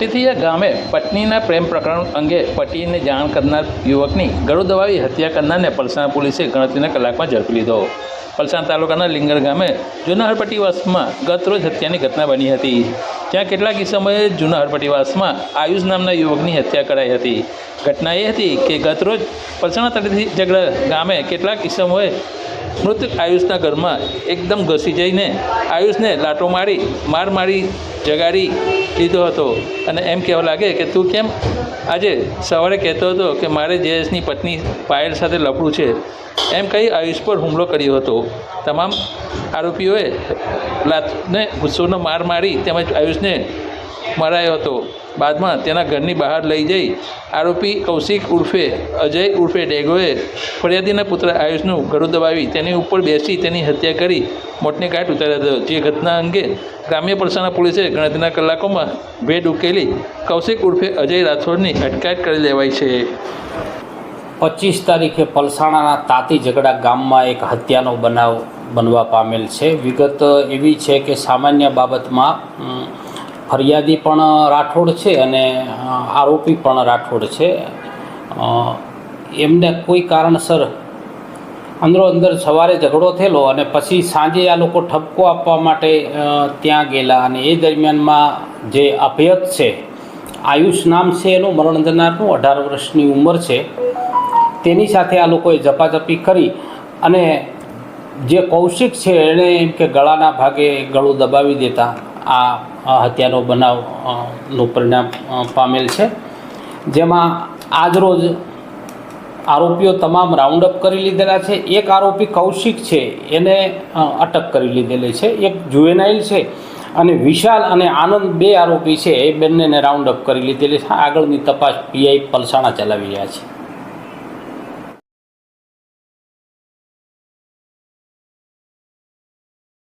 ગોઠિયા ગામે પત્નીના પ્રેમ પ્રકરણ અંગે પતિને જાણ કરનાર યુવકની ગળું દબાવી હત્યા કરનારને પલસાણા પોલીસે ગણતરીના કલાકમાં ઝડપી લીધો. પલસાણ તાલુકાના લિંગર ગામે જૂના હરપટ્ટીવાસમાં ગત હત્યાની ઘટના બની હતી. ત્યાં કેટલાક સમયે જૂના હરપટ્ટીવાસમાં આયુષ નામના યુવકની હત્યા કરાઈ હતી. ઘટના એ હતી કે ગત રોજ પલસાણા તળેથી ઝઘડા ગામે કેટલાક કિસ્સાઓએ મૃતક આયુષના ઘરમાં એકદમ ઘસી જઈને આયુષને લાટો મારી, માર મારી જગાડી લીધો હતો. અને એમ કહેવા લાગે કે, તું કેમ આજે સવારે કહેતો હતો કે, મારે જયેશની પત્ની પાયલ સાથે લપડું છે? એમ કહી આયુષ પર હુમલો કર્યો હતો. તમામ આરોપીઓએ લાતને, ગુસ્સોનો માર મારી તેમજ આયુષને મરાયો હતો. બાદમાં તેના ઘરની બહાર લઈ જઈ. આરોપી કૌશિક ઉર્ફે અજય ઉર્ફે ડેગોએ ફરિયાદીના પુત્ર આયુષનું ગળું દબાવી તેની ઉપર બેસી તેની હત્યા કરી મોતને કાટ ઉતાર્યો હતો. જે ઘટના અંગે ગ્રામ્ય પરસાના પોલીસે ગણતરીના કલાકોમાં ભેટ ઉકેલી કૌશિક ઉર્ફે અજય રાઠોડની અટકાયત કરી લેવાઈ છે. પચીસ તારીખે પલસાણાના તાતી ઝઘડા ગામમાં એક હત્યાનો બનાવ બનવા પામેલ છે. વિગત એવી છે કે સામાન્ય બાબતમાં ફરિયાદી પણ રાઠોડ છે અને આરોપી પણ રાઠોડ છે. એમને કોઈ કારણસર અંદરો અંદર સવારે ઝઘડો થયેલો અને પછી સાંજે આ લોકો ઠપકો આપવા માટે ત્યાં ગયેલા અને એ દરમિયાનમાં જે અભયત છે, આયુષ નામ છે એનું, મરણ જનારનું અઢાર વર્ષની ઉંમર છે. તેની સાથે આ લોકોએ ઝપાઝપી કરી અને જે કૌશિક છે એણે એમ કે ગળાના ભાગે ગળું દબાવી દેતા. આ હત્યાનો બનાવનું પરિણામ પામેલ છે. જેમાં આજરોજ આરોપીઓ તમામ રાઉન્ડ અપ કરી લીધેલા છે. એક આરોપી કૌશિક છે, એને અટક કરી લીધેલી છે. એક જુએનાઇલ છે અને વિશાલ અને આનંદ બે આરોપી છે, એ બંનેને રાઉન્ડ અપ કરી લીધેલી છે. આગળની તપાસ પીઆઈ પલસાણા ચલાવી રહ્યા છે.